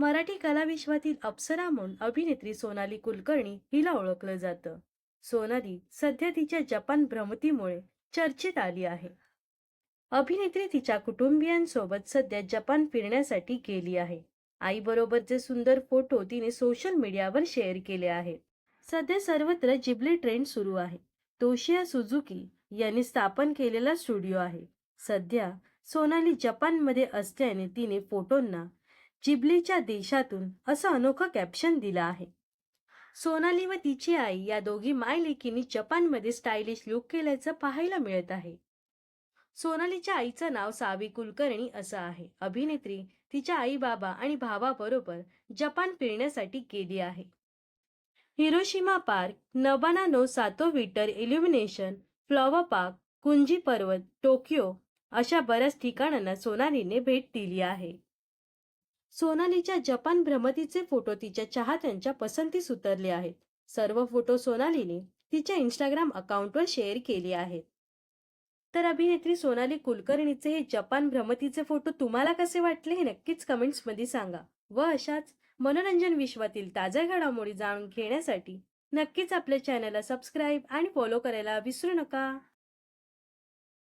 मराठी कलाविश्वातील अप्सरा म्हणून अभिनेत्री सोनाली कुलकर्णी हिला ओळखलं जातं. सोनाली सध्या तिच्या जपान भ्रमतीमुळे चर्चेत आली आहे. अभिनेत्री तिच्या कुटुंबियांसोबत सध्या जपान फिरण्यासाठी गेली आहे. आईबरोबरचे सुंदर फोटो तिने सोशल मीडियावर शेअर केले आहेत. सध्या सर्वत्र जिबली ट्रेंड सुरू आहे. तोशिया सुझुकी यांनी स्थापन केलेला स्टुडिओ आहे. सध्या सोनाली जपानमध्ये असल्याने तिने फोटोंना जिबलीच्या देशातून असं अनोखं कॅप्शन दिलं आहे. सोनाली व तिची आई या दोघी मायलेकींनी जपानमध्ये स्टायलिश लुक केल्याचं पाहायला मिळत आहे. सोनालीच्या आईचं नाव सावी कुलकर्णी असं आहे. अभिनेत्री तिच्या आई बाबा आणि भावाबरोबर जपान फिरण्यासाठी गेली आहे. हिरोशिमा पार्क नबाना नो सातो विटर इल्युमिनेशन फ्लॉवर पार्क कुंजी पर्वत टोकियो अशा बऱ्याच ठिकाणांना सोनालीने भेट दिली आहे. सोनालीच्या जपान भ्रमतीचे फोटो तिच्या चाहत्यांच्या पसंतीस उतरले आहेत. सर्व फोटो सोनालीने तिच्या इंस्टाग्राम अकाउंटवर शेअर केले आहेत. तर अभिनेत्री सोनाली कुलकर्णीचे हे जपान भ्रमतीचे फोटो तुम्हाला कसे वाटले हे नक्कीच कमेंट्समध्ये सांगा. व अशाच मनोरंजन विश्वातील ताज्या घडामोडी जाणून घेण्यासाठी नक्कीच आपल्या चॅनलला सबस्क्राईब आणि फॉलो करायला विसरू नका.